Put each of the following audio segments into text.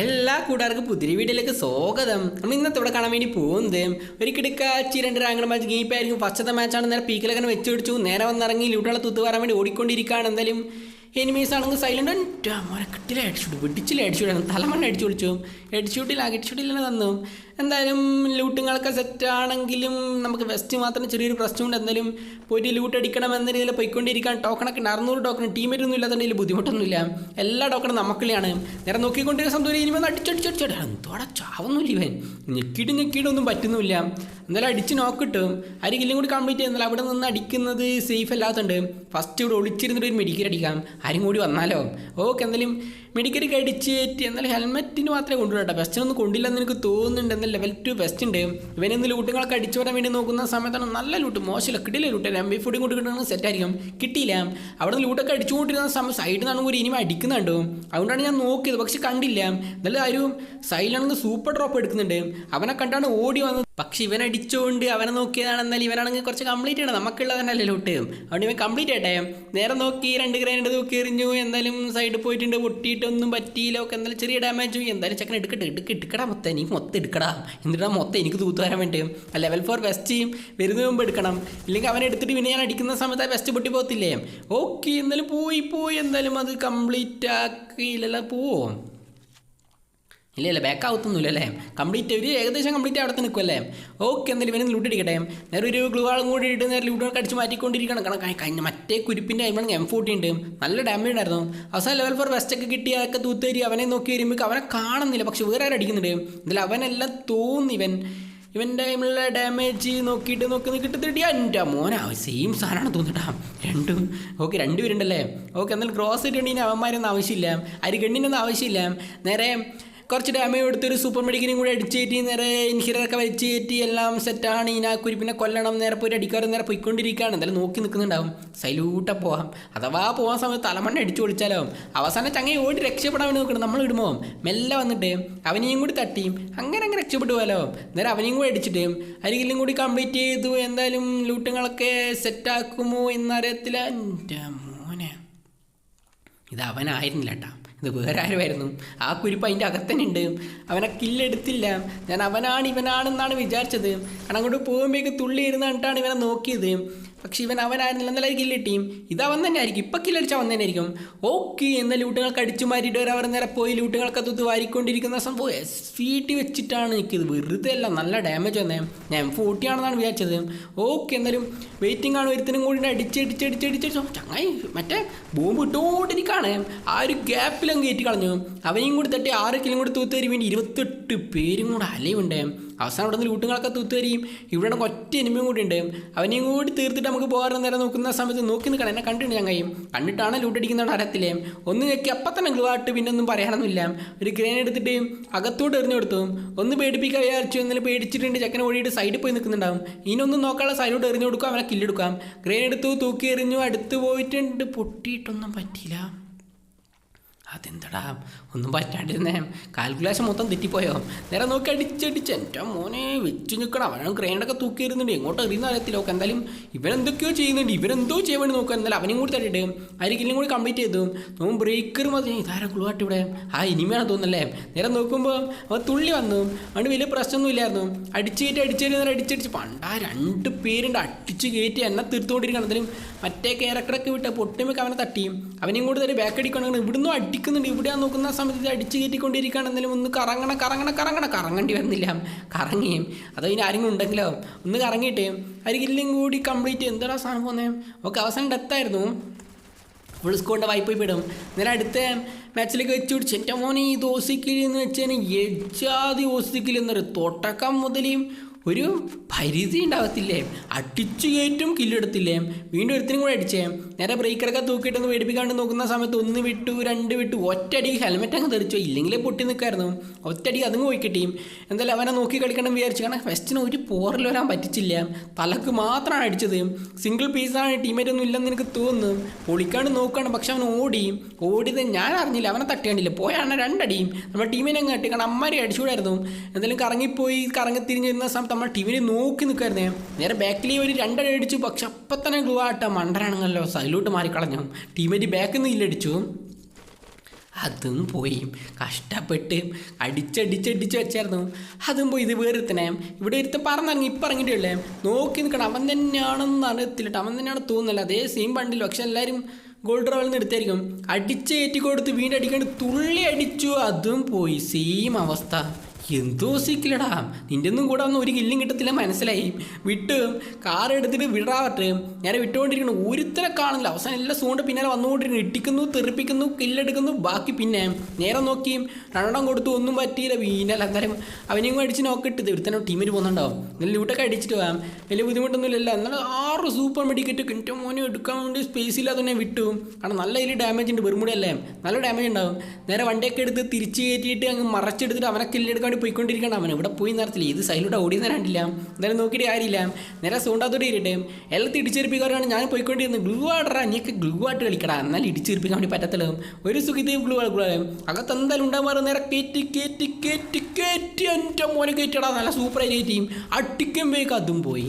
എല്ലാ കൂട്ടുകാർക്കും പുതിരി വീട്ടിലേക്ക് സ്വാഗതം. നമ്മൾ ഇന്നത്തെ ഇവിടെ കാണാൻ വേണ്ടി പോകുന്നത് ഒരു കിടക്കാച്ചി രണ്ട് റാങ്ക് മാച്ച് ഗീപ്പായിരിക്കും ഫസ്റ്റത്തെ മാച്ചാണ് നേരെ പീക്കിലൊക്കെ വെച്ച് പിടിച്ചു. നേരെ വന്നിറങ്ങി ലൂട്ടുകളെ തുത്തു വരാൻ വേണ്ടി ഓടിക്കൊണ്ടിരിക്കുകയാണ്. എന്തായാലും എനിമീസ് ആണെങ്കിൽ സൈലന്റ് മോനെ കിട്ടില്ല ഹെഡ്ഷൂട്ട് വെടിച്ചില്ല ഹെഡ്ഷൂട്ട് തലമണ്ണ അടിച്ചു വിളിച്ചു ഹെഡ്ഷൂട്ടില്ല ഹെഡ്ഷൂട്ടില്ല തന്നു എന്തായാലും ലൂട്ടുകളൊക്കെ സെറ്റ് ആണെങ്കിലും നമുക്ക് വെസ്റ്റ് മാത്രം ചെറിയൊരു പ്രശ്നമുണ്ട്. എന്തായാലും പോയിട്ട് ലൂട്ട് അടിക്കണം എന്ന രീതിയിൽ പോയിക്കൊണ്ടിരിക്കാൻ ടോക്കണൊക്കെ ഉണ്ട് അറുന്നൂറ് ടോക്കൺ ടീമേറ്റ് ഒന്നും ഇല്ലാത്തതിൽ ബുദ്ധിമുട്ടൊന്നുമില്ല. എല്ലാ ടോക്കണും നമുക്കിലാണ് നേരെ നോക്കിക്കൊണ്ടിരിക്കുന്ന സംഭവം വന്ന് അടിച്ചടിച്ചടിച്ചടി എന്തോടെ ചാവുന്നില്ല ഇവൻ. ഞെക്കിയിട്ട് ഞെക്കിയിട്ട് ഒന്നും പറ്റുന്നില്ല എന്തായാലും അടിച്ച് നോക്കിട്ടും ആര് കില്ലും കൂടി കംപ്ലീറ്റ് ചെയ്യുന്നില്ല അവിടെ നിന്ന് അടിക്കുന്നത് സേഫ് അല്ലാത്തതുണ്ട്. ഫസ്റ്റ് ഇവിടെ ഒളിച്ചിരുന്നിട്ട് ഒരു മെഡിക്കൽ അടിക്കാം. ആരും കൂടി വന്നാലോ? ഓക്കെ എന്തായാലും മെഡിക്കൽ അടിച്ച് എന്നാലും ഹെൽമെറ്റിന് മാത്രമേ കൊണ്ടുവരട്ടെ വെസ്റ്റിനൊന്നും കൊണ്ടില്ലെന്ന് എനിക്ക് തോന്നുന്നുണ്ട്. എന്നാൽ ലെവൽ ടു വെസ്റ്റ് ഉണ്ട്. ഇവനെന്ന് ലൂട്ടുകളൊക്കെ അടിച്ചു വരാൻ വേണ്ടി നോക്കുന്ന സമയത്താണ് നല്ല ലൂട്ട് മോശമില്ല കിട്ടില്ല ലൂട്ട് എം ബി ഫുഡും കൊണ്ട് കിട്ടണമെന്ന് സെറ്റായിരിക്കും കിട്ടിയില്ല. അവിടെ നിന്ന് ലൂട്ടൊക്കെ അടിച്ചുകൊണ്ടിരുന്ന സമയം സൈഡിൽ നിന്നാണ് ഒരു ഇനിമ അടിക്കുന്നുണ്ടോ. അതുകൊണ്ടാണ് ഞാൻ നോക്കിയത്. പക്ഷെ കണ്ടില്ല. എന്നാലും ആരും സൈഡിലാണെങ്കിൽ സൂപ്പർ ഡ്രോപ്പ് എടുക്കുന്നുണ്ട്. അവനെ കണ്ടാണ് ഓടി വന്നത്. പക്ഷെ ഇവൻ അടിച്ചുകൊണ്ട് അവനെ നോക്കിയതാണ് എന്നാൽ ഇവനാണെങ്കിൽ കുറച്ച് കംപ്ലീറ്റ് ചെയ്യണം. നമുക്കുള്ളതന്നല്ലേ ലൂട്ട് അതുകൊണ്ട് ഇവൻ കംപ്ലീറ്റ് ആയിട്ടെ നേരെ നോക്കി രണ്ട് ഗ്രൈൻഡ് തൂക്കി എറിഞ്ഞു എന്തായാലും സൈഡിൽ പോയിട്ടുണ്ട്. പൊട്ടിയിട്ടൊന്നും പറ്റിയില്ല. ഒക്കെ എന്തായാലും ചെറിയ ഡാമേജ് എന്തായാലും ചെക്കൻ എടുക്കട്ടെ എടുക്ക എടുക്കടാ മൊത്തം നീ മൊത്തം എടുക്കടാ. എന്നിട്ടാ മൊത്തം എനിക്ക് തൂത്ത് വരാൻ വേണ്ടി. ലെവൽ ഫോർ വെസ്റ്റ് വരുന്നതിന് മുമ്പ് എടുക്കണം. ഇല്ലെങ്കിൽ അവനെ എടുത്തിട്ട് പിന്നെ ഞാൻ അടിക്കുന്ന സമയത്ത് ആ വെസ്റ്റ് പൊട്ടി പോകത്തില്ലേ? ഓക്കെ എന്തായാലും പോയി പോയി. എന്തായാലും അത് കംപ്ലീറ്റ് ആക്കിയില്ലല്ലോ. പോവോ? ഇല്ല ഇല്ല ബാക്ക് ആവത്തൊന്നുമില്ല അല്ലേ? കംപ്ലീറ്റ് ഒരു ഏകദേശം കംപ്ലീറ്റ് അവിടെ തന്നെ നിൽക്കുമല്ലേ ഓക്കെ എന്തായാലും ഇവനെ ലൂട്ട് അടിക്കട്ടെ. നേരെ ഒരു ഗ്ലൂവാളും കൂടി ഇട്ട് നേരെ ലൂട്ടൊക്കെ അടിച്ച് മാറ്റിക്കൊണ്ടിരിക്കണം. കാരണം കഴി- കഴിഞ്ഞ മറ്റേ കുരിപ്പിന്റെ അയിമാണ് എം ഫോർട്ടി ഉണ്ട്. നല്ല ഡാമേജ് ഉണ്ടായിരുന്നു. അവസാനം ലെവൽ ഫോർ വെസ്റ്റ് ഒക്കെ കിട്ടി അതൊക്കെ തൂത്തേരി അവനെ നോക്കി വരുമ്പോൾ അവനെ കാണുന്നില്ല. പക്ഷെ വേറെ ആരും അടിക്കുന്നുണ്ട്? എന്തായാലും അവനെല്ലാം തോന്നി ഇവൻ. ഇവന്റെ ടൈമിലുള്ള ഡാമേജ് നോക്കിയിട്ട് നോക്കി നോക്കിയിട്ട് തിരിയാ എന്റെ മോന സെയിം സാധനമാണ് തോന്നിട്ടാ രണ്ടും ഓക്കെ രണ്ടുപേരുണ്ടല്ലേ? ഓക്കെ എന്നാലും ക്രോസ് ഇട്ടുണ്ടെങ്കിൽ അവന്മാരൊന്നും ആവശ്യമില്ല. അരി ഗണ്ണിനൊന്നും ആവശ്യമില്ല. നേരെ കുറച്ച് ഡാമേജ് കൊടുത്തൊരു സൂപ്പർ മെഡിക്കിനും കൂടി അടിച്ച് കയറ്റി നേരെ ഇൻഹിറൊക്കെ വലിച്ച് കയറ്റി എല്ലാം സെറ്റാണ് പിന്നെ കൊല്ലണം നേരെ പോയി അടിക്കാറ് നേരെ പോയിക്കൊണ്ടിരിക്കുകയാണ്. എന്തായാലും നോക്കി നിൽക്കുന്നുണ്ടാവും. സൈലൂട്ട പോകാം അഥവാ പോകാൻ സമയത്ത് തലമണ്ണ അടിച്ചു ഒളിച്ചാലാവും അവസാനം ചങ്ങ ഓടി രക്ഷപ്പെടാൻ വേണ്ടി നോക്കണം. നമ്മൾ ഇടുമോ? മെല്ലെ വന്നിട്ട് അവനെയും കൂടി തട്ടിയും അങ്ങനെ അങ്ങനെ രക്ഷപ്പെട്ടു നേരെ അവനെയും കൂടി അടിച്ചിട്ട് അരികിലും കൂടി കംപ്ലീറ്റ് ചെയ്തു. എന്തായാലും ലൂട്ടുകളൊക്കെ സെറ്റാക്കുമോ എന്നറിയത്തില്ല. എന്റെ മോനെ. ഇത് അവനായിരുന്നില്ല കേട്ടാ ഇത് വേറെ ആരുമായിരുന്നു ആ കുരിപ്പ് അതിന്റെ അകത്തന്നെ ഉണ്ട് അവനെ കില്ലെടുത്തില്ല ഞാൻ അവനാണ് ഇവനാണെന്നാണ് വിചാരിച്ചത്. കാരണം അങ്ങോട്ട് പോകുമ്പോഴേക്ക് തുള്ളി ഇരുന്നിട്ടാണ് ഇവനെ നോക്കിയത്. പക്ഷെ ഇവൻ അവനായിരുന്നില്ല എന്നാലും ടീം ഇത് അവൻ തന്നെ ആയിരിക്കും ഇപ്പം കില്ലടിച്ച അവൻ തന്നെ ആയിരിക്കും ഓക്കെ എന്നാൽ ലൂട്ടുകൾക്ക് അടിച്ചു മാറ്റിയിട്ട് വരെ അവർ നേരെ പോയി ലൂട്ടുകൾക്ക് തുത്ത് വാരിക്കൊണ്ടിരിക്കുന്ന സംഭവം എസ് വി ടി വെച്ചിട്ടാണ് നിൽക്കിയത് വെറുതെ അല്ല നല്ല ഡാമേജ് വന്നേ. ഞാൻ ഫോർട്ടി ആണെന്നാണ് വിചാരിച്ചത്. ഓക്കെ എന്തായാലും വെയിറ്റിംഗ് ആണ് ഒരുത്തിനും കൂടി അടിച്ച് അടിച്ച് അടിച്ച് അടിച്ച് ചങ്ങായി മറ്റേ ബോംബ് ഇട്ടുകൊണ്ടിരിക്കുകയാണ് ആ ഒരു ഗ്യാപ്പിലും കയറ്റി കളഞ്ഞു. അവനെയും കൂടി തട്ടി ആറ് കിലും കൂടി തൂത്തേരി വേണ്ടി ഇരുപത്തെട്ട് പേരും കൂടെ അലയുണ്ട്. അവസാനം അവിടെ നിന്ന് ലൂട്ടുകളൊക്കെ തൂത്തുവരികയും ഇവിടെ ഒറ്റ എനിമയും കൂടി ഉണ്ട്. അവനെയും കൂടി തീർത്തിട്ട് നമുക്ക് പോകാറ് നേരം നോക്കുന്ന സമയത്ത് നോക്കി നിൽക്കണം. എന്നെ കണ്ടിട്ടുണ്ട് ഞങ്ങയും കണ്ടിട്ടാണ് ലൂട്ടടിക്കുന്ന അടത്തിലെ. ഒന്ന് ഞെക്കി അപ്പം തന്നെ ഗ്ലൂ ആയിട്ട് പിന്നെ ഒന്നും പറയാനൊന്നുമില്ല. ഒരു ഗ്രേൻ എടുത്തിട്ട് അകത്തോട്ട് എറിഞ്ഞു കൊടുത്തു. ഒന്ന് പേടിപ്പിക്കാൻ വിചാരിച്ചു. എന്നാലും പേടിച്ചിട്ടുണ്ട്. ചെക്കനെ ഓടിയിട്ട് സൈഡിൽ പോയി നിൽക്കുന്നുണ്ടാവും. ഇനിയൊന്നും നോക്കാനുള്ള സൈഡിലോട്ട് എറിഞ്ഞു കൊടുക്കാം. അവനെ കില്ലെടുക്കാം ഗ്രേൻ എടുത്തു തൂക്കി എറിഞ്ഞു അടുത്ത് പോയിട്ടുണ്ട്. പൊട്ടിയിട്ടൊന്നും പറ്റിയില്ല. അതെന്തടാ? ഒന്നും പറ്റാണ്ടിരുന്നേ കാൽക്കുലേഷൻ മൊത്തം തെറ്റിപ്പോയോ? നേരെ നോക്കി അടിച്ചടിച്ച് എന്റെ മോനെ വെച്ച് നിൽക്കണം അവനും ക്രെയിനൊക്കെ തൂക്കിയിരുന്നുണ്ട് എങ്ങോട്ട് എറിയുന്ന അറിയത്തില്ല. ഓക്കെ എന്തായാലും ഇവരെന്തൊക്കെയോ ചെയ്യുന്നുണ്ട്. ഇവരെന്തോ ചെയ്യാൻ വേണ്ടി നോക്കുക എന്തായാലും അവനും കൂടി തട്ടിട്ട് ആരെങ്കിലും കൂടി കംപ്ലീറ്റ് ചെയ്തു. നോക്കും ബ്രേക്കർ മതി. ഇതാരാ കുളുവാട്ട് ഇവിടെ? ആ ഇനിമയാണ് തോന്നുന്നല്ലേ? നേരെ നോക്കുമ്പോൾ അവൻ തുള്ളി വന്നു. അതുകൊണ്ട് വലിയ പ്രശ്നമൊന്നും ഇല്ലായിരുന്നു. അടിച്ച് കയറ്റി അടിച്ചു നേരെ അടിച്ചടിച്ച് പണ്ട് ആ രണ്ട് പേരുണ്ട്. അടിച്ച് കയറ്റി എന്നെ തീർത്തുകൊണ്ടിരിക്കണം എന്തായാലും മറ്റേ ക്യാരക്ടറൊക്കെ വിട്ട് പൊട്ടുമ്പോൾ അവനെ തട്ടിയും അവനെയും കൂടി തന്നെ ബാക്ക് അടിക്കണം ഇവിടുന്ന് അടിക്കുന്നുണ്ട് ഇവിടെ നോക്കുന്ന സമയത്ത് അടിച്ച് കയറ്റിക്കൊണ്ടിരിക്കുകയാണ് എന്നാലും ഒന്ന് കറങ്ങണ കറങ്ങണ കറങ്ങണ. കറങ്ങേണ്ടി വന്നില്ല. കറങ്ങിയും അതോ ഇനി ആരെങ്കിലും ഉണ്ടെങ്കിലോ? ഒന്ന് കറങ്ങിയിട്ട് അരികില്ലും കൂടി കംപ്ലീറ്റ് എന്താടാ സാധനം പോന്നേ? ഓക്കെ അവസാനം ഡെത്തായിരുന്നു. ഫുൾ സ്കോറിന്റെ വായ്പ വിടും നേരെ അടുത്ത മാച്ചിലേക്ക് വെച്ച് പിടിച്ച്. എന്റെ മോനെ ഈ ദോസിക്കിൽ എന്ന് വെച്ചാൽ എജാതി ഓസിക്കിൽ എന്നൊരു തൊട്ടക്കം മുതലും. ഒരു പരിധി ഉണ്ടാകത്തില്ലേ അടിച്ചു കയറ്റും കില്ലെടുത്തില്ലേ വീണ്ടും ഒരുത്തിനും കൂടെ അടിച്ചേ. നേരെ ബ്രേക്കറൊക്കെ തൂക്കിയിട്ടൊന്ന് പേടിപ്പിക്കാണ്ട് നോക്കുന്ന സമയത്ത് ഒന്ന് വിട്ടു രണ്ട് വിട്ടു ഒറ്റടി ഹെൽമെറ്റ് അങ്ങ് തെറിച്ചു. ഇല്ലെങ്കിലേ പൊട്ടി നിൽക്കായിരുന്നു ഒറ്റടി അതും പോയി എന്തായാലും അവനെ നോക്കി കളിക്കണം വിചാരിച്ചു. കാരണം ഫസ്റ്റിന് ഒരു പോറിൽ വരാൻ പറ്റിച്ചില്ല. തലക്ക് മാത്രമാണ് അടിച്ചത്. സിംഗിൾ പീസാണ് ടീമേറ്റ് ഒന്നും ഇല്ലെന്ന് എനിക്ക് തോന്നുന്നു. പൊളിക്കാണ്ട് നോക്കുകയാണ് പക്ഷെ അവൻ ഓടി. ഓടിയത് ഞാൻ അറിഞ്ഞില്ല. അവനെ തട്ടിയാണ്ടില്ല പോയാണ് രണ്ടടിയും നമ്മുടെ ടീമിനെ അങ്ങ് കട്ടി കാരണം അമ്മമാരെ അടിച്ചുകൂടായിരുന്നു. എന്തായാലും കറങ്ങിപ്പോയി കറങ്ങി തിരിഞ്ഞ് വരുന്ന സമയത്ത് നമ്മൾ ടീമിനെ നോക്കി നിൽക്കായിരുന്നേ നേരെ ബാക്കിൽ ഒരു രണ്ടടി അടിച്ചു. പക്ഷെ അപ്പം തന്നെ ഗ്ലൂ ആട്ട മണ്ടനാണെന്നല്ലോ സൈലോട്ട് മാറിക്കളഞ്ഞു. ടീമേറ്റ് ബാക്കിൽ നിന്ന് ഇല്ലടിച്ചു. അതും പോയി. കഷ്ടപ്പെട്ട് അടിച്ചടിച്ചടിച്ച് വെച്ചായിരുന്നു. അതും പോയി. ഇത് വേറെ തന്നെ ഇവിടെ ഒരുത്ത പറഞ്ഞിറങ്ങി ഇപ്പം ഇറങ്ങിയിട്ടേ നോക്കി നിൽക്കണം. അവൻ തന്നെയാണെന്ന് അറിയത്തില്ല. അവൻ തന്നെയാണ് തോന്നുന്നില്ല അതേ സെയിം ബണ്ടിൽ പക്ഷെ എല്ലാവരും ഗോൾഡ് റവലിൽ നിന്ന് എടുത്തായിരിക്കും. അടിച്ച് കയറ്റി കൊടുത്ത് വീണ്ടും അടിക്കാണ്ട് തുള്ളി അടിച്ചു. അതും പോയി. സെയിം അവസ്ഥ. എന്തോ സിക്കിലടാ. നിന്റെ ഒന്നും കൂടെ ഒന്നും ഒരു കില്ലും കിട്ടത്തില്ല മനസ്സിലായി? വിട്ട് കാർ എടുത്തിട്ട് വിടാവട്ടെ ഞാൻ വിട്ടുകൊണ്ടിരിക്കണം ഒരുത്തരെ കാണില്ല അവസാനം എല്ലാ സൂണ്ട് പിന്നാലെ വന്നുകൊണ്ടിരിക്കുന്നു. ഇട്ടിക്കുന്നു തെറിപ്പിക്കുന്നു കില്ലെടുക്കുന്നു. ബാക്കി പിന്നെ നേരെ നോക്കി. രണ്ടെണ്ണം കൊടുത്തു. ഒന്നും പറ്റിയില്ല. വീണല്ല എന്തായാലും അവനെയും അടിച്ച് നോക്കിട്ട് ഒരുത്തന്നെ ടീമിൽ പോകുന്നുണ്ടാവും. എന്നാലും ലൂട്ടൊക്കെ അടിച്ചിട്ട് പോകാം വലിയ ബുദ്ധിമുട്ടൊന്നുമില്ല എന്നാൽ ആറ് സൂപ്പർ മെഡിക്കറ്റ് എന്റെ മോനെ എടുക്കാൻ വേണ്ടി സ്പേസ് ഇല്ലാതെ തന്നെ വിട്ടു. കാരണം നല്ല ഇതിൽ ഡാമേജ് ഉണ്ട്. വെറുമുടിയല്ലേ നല്ല ഡാമേജ് ഉണ്ടാവും. നേരെ വണ്ടിയൊക്കെ എടുത്ത് തിരിച്ച് കയറ്റിയിട്ട് അങ്ങ് മറച്ചെടുത്തിട്ട് അവനെ കില്ലെടുക്കാൻ വേണ്ടി പോയിക്കൊണ്ടിരിക്കണം. അവൻ ഇവിടെ പോയി നടത്തില്ല ഇത് സൈലൂടെ ഓടിയെന്ന് കണ്ടില്ല എന്തായാലും നോക്കിയിട്ട് കാര്യമില്ല. നേരെ സൂണ്ടാത്തോടെ ഇരിട്ടെ. എല്ലാം ഇടിച്ചെറിപ്പിക്കാറാണ് ഞാൻ പോയിക്കൊണ്ടിരുന്നത്. ഗ്ലൂ ആടറാ. നീക്ക് ഗ്ലൂ ആയിട്ട് കളിക്കടാ. എന്നാൽ ഇടിച്ചേർപ്പിക്കാൻ വേണ്ടി പറ്റത്തില്ല. ഒരു സുഖിതയും ഗ്ലൂ ഗ്ലൂ അകത്ത് എന്തായാലും ഉണ്ടാകുമ്പോൾ നേരെ കയറ്റി കയറ്റി കയറ്റി കയറ്റി എന്റെ മോനെ കയറ്റിടാ നല്ല സൂപ്പറായി കയറ്റിയും അടിക്കുമ്പോഴേക്കും അതും പോയി.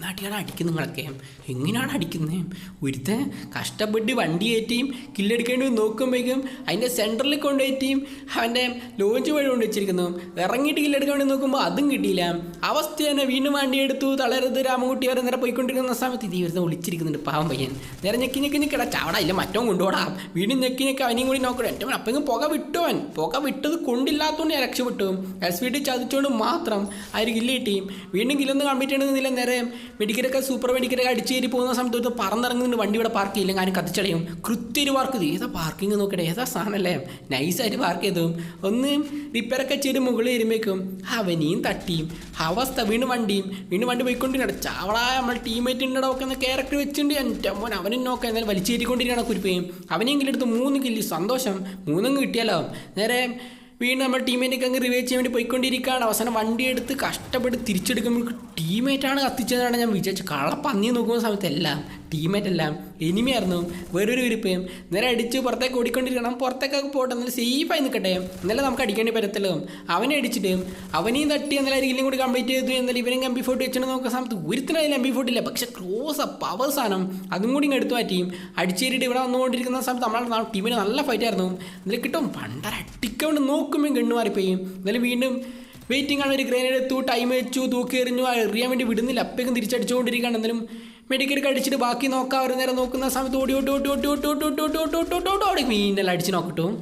എന്നാട്ടിയാണ് അടിക്കുന്നത് നിങ്ങളൊക്കെ എങ്ങനെയാണ് അടിക്കുന്നത് ഒരുത്തെ കഷ്ടപ്പെട്ട് വണ്ടി കയറ്റിയും കില്ലെടുക്കേണ്ടി നോക്കുമ്പോഴേക്കും അതിന്റെ സെന്ററിൽ കൊണ്ടുപോയിട്ടും അവന്റെ ലോഞ്ച് വഴി കൊണ്ട് വെച്ചിരിക്കുന്നു ഇറങ്ങിയിട്ട് കില്ലെടുക്കാൻ വേണ്ടി നോക്കുമ്പോൾ അതും കിട്ടിയില്ല. അവസ്ഥ തന്നെ വീണ്ടും വണ്ടി എടുത്തു തളരരുത് രാമൻകുട്ടി വരെ നേരെ പോയിക്കൊണ്ടിരിക്കുന്ന സമയത്ത് ഇത് വരുന്ന ഒളിച്ചിരിക്കുന്നുണ്ട് പാവം പയ്യൻ. നേരെ ഞെക്കി ഞെക്കി ഞെക്കിടാ ചാവടാ ഇല്ല മറ്റോ കൊണ്ടുപോടാം. വീണ്ടും ഞെക്കി ഞെക്കി അവനെയും കൂടി നോക്കണം എന്റെ അപ്പം പുക വിട്ടവൻ പുക വിട്ടത് കൊണ്ടില്ലാത്തതുകൊണ്ട് ഞാൻ രക്ഷപ്പെട്ടു. എസ് വീട്ടിൽ ചതിച്ചുകൊണ്ട് മാത്രം ആ ഒരു കില്ല് കിട്ടി വീണ്ടും കില്ലൊന്നും കംപ്ലീറ്റ് ചെയ്യണമെന്നില്ല നേരെ. മെഡിക്കലൊക്കെ സൂപ്പർ മെഡിക്കലൊക്കെ അടിച്ചേരി പോകുന്ന സമയത്ത് പറന്നിറങ്ങുന്നുണ്ട് വണ്ടി ഇവിടെ പാർക്ക് ചെയ്യില്ല കാര്യം കത്തിച്ചടയും കൃത്യൊരു പാർക്ക് ചെയ്തു ഏതാ പാർക്കിംഗ് നോക്കട്ടെ ഏതാ സാധനമല്ലേ നൈസായിട്ട് പാർക്ക് ചെയ്തു. ഒന്ന് റിപ്പയറൊക്കെ ചെയ്ത് മുകളിൽ വരുമ്പോഴേക്കും അവനെയും തട്ടിയും. അവസ്ഥ വീണ്ടും വണ്ടിയും. വീണ്ടും വണ്ടി പോയിക്കൊണ്ടിരിക്കണം ചാവളാ നമ്മുടെ ടീമേറ്റ് ഉണ്ടോ ഒക്കെ എന്ന ക്യാരക്ടർ വെച്ചിട്ടുണ്ട്. എന്റെ മോൻ അവനും നോക്കാം. എന്നാലും വലിച്ചേരിക്കൊണ്ടിരിക്കണം കുരിപ്പയും. അവനെങ്കിലും എടുത്ത് മൂന്ന് കില്ലി സന്തോഷം. മൂന്നും കിട്ടിയാലോ? നേരെ വീണ്ടും നമ്മൾ ടീമേറ്റൊക്കെ അങ്ങ് റിവൈവ് ചെയ്യാൻ വേണ്ടി പോയിക്കൊണ്ടിരിക്കുകയാണ്. അവസാനം വണ്ടി എടുത്ത് കഷ്ടപ്പെട്ട് തിരിച്ചെടുക്കുമ്പോൾ ടീമേറ്റാണ് കത്തിച്ചതെന്നാണ് ഞാൻ വിചാരിച്ചത്. കള പന്നി നോക്കുന്ന സമയത്ത് എല്ലാം ടീമേറ്റ് എല്ലാം എനിമിയായിരുന്നു വേറൊരു വിരിപ്പയും നേരെ അടിച്ച് പുറത്തേക്ക് ഓടിക്കൊണ്ടിരിക്കണം. പുറത്തേക്കൊക്കെ പോട്ടെ എന്നാലും സേഫായി നിൽക്കട്ടെ എന്നാലും നമുക്ക് അടിക്കേണ്ടി പറ്റത്തുള്ളൂ അവനെ അടിച്ചിട്ട് അവനെയും തട്ടി എന്നാലും അരികിലും കൂടി കംപ്ലീറ്റ് ചെയ്തു. എന്നാലും ഇവനും എം ബി ഫോർട്ടി വെച്ചിട്ട് നോക്കുന്ന സമയത്ത് ഒരുത്തിനായാലും എം ബി ഇല്ല. പക്ഷെ ക്രോസ് പവർ സാധനം അതും കൂടി എടുത്തു മാറ്റിയും അടിച്ചേരിയിട്ട് ഇവിടെ വന്നുകൊണ്ടിരിക്കുന്ന സമയത്ത് നമ്മളെ ടീമിന് നല്ല ഫൈറ്റ് ആയിരുന്നു. എന്നാലും കിട്ടും പണ്ടര അടിക്കൊണ്ട് നോക്കുമ്പോൾ കണ്ണു മാറിപ്പോയി. എന്നാലും വീണ്ടും വെയിറ്റിംഗ് ആണ്. ഒരു ഗ്രനേഡ് എടുത്തു ടൈം വെച്ചു തൂക്കി എറിഞ്ഞു അറിയാൻ വേണ്ടി വിടുന്നില്ല. അപ്പേക്കും തിരിച്ചടിച്ചുകൊണ്ടിരിക്കുകയാണ്. എന്നാലും മെഡിക്കൽ കടിച്ചിട്ട് ബാക്കി നോക്കാം ഒരു നേരം നോക്കുന്ന സമയത്ത് ഓടി ഓട്ടി ഓട്ടി ഓട്ടി ഓട്ടി ഓട്ടി ഓട്ടി ഓട്ടി ഓടി ഓട്ടി ഓടി ഓടി ഓടി മീനെല്ലാം അടിച്ച് നോക്കട്ടും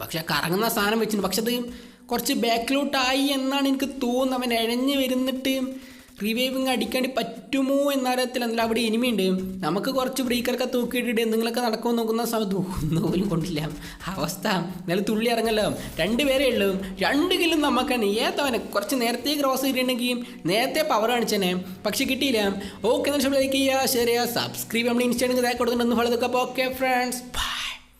പക്ഷെ കറങ്ങുന്ന സാധനം വെച്ചിട്ടുണ്ട് പക്ഷെ അത് കുറച്ച് ബാക്കിലോട്ടായി എന്നാണ് എനിക്ക് തോന്നുന്നത് അവൻ ഇഴഞ്ഞ് വരുന്നിട്ട് റിവൈവിങ് അടിക്കാണ്ട് പറ്റുമോ എന്നറിയത്തില്ല. എന്നാലും അവിടെ ഇനിമയുണ്ട് നമുക്ക് കുറച്ച് ബ്രേക്കറൊക്കെ തൂക്കിയിട്ടിട്ട് എന്തെങ്കിലുമൊക്കെ നടക്കുമോ നോക്കുന്ന സമയത്ത് ഒന്നും പോലും കൊണ്ടില്ല. അവസ്ഥ. എന്നാലും തുള്ളി ഇറങ്ങല്ലോ. രണ്ട് പേരേ ഉള്ളൂ. രണ്ട് കില്ലും നമുക്കാണ് ഏത്തവനെ കുറച്ച് നേരത്തെ ക്രോസ് കിട്ടിയിട്ടുണ്ടെങ്കിൽ നേരത്തെ പവർ കാണിച്ചേനെ. പക്ഷെ കിട്ടിയില്ല. ഓക്കെ ലൈക്ക് ചെയ്യുക ഷെയർ ചെയ്യുക സബ്സ്ക്രൈബ് നമ്മൾ ഇൻസ്റ്റാഗ്രാമിൽ കൊടുക്കുന്നുണ്ടെന്ന് ഫോളോ ഓക്കെ ഫ്രണ്ട്സ്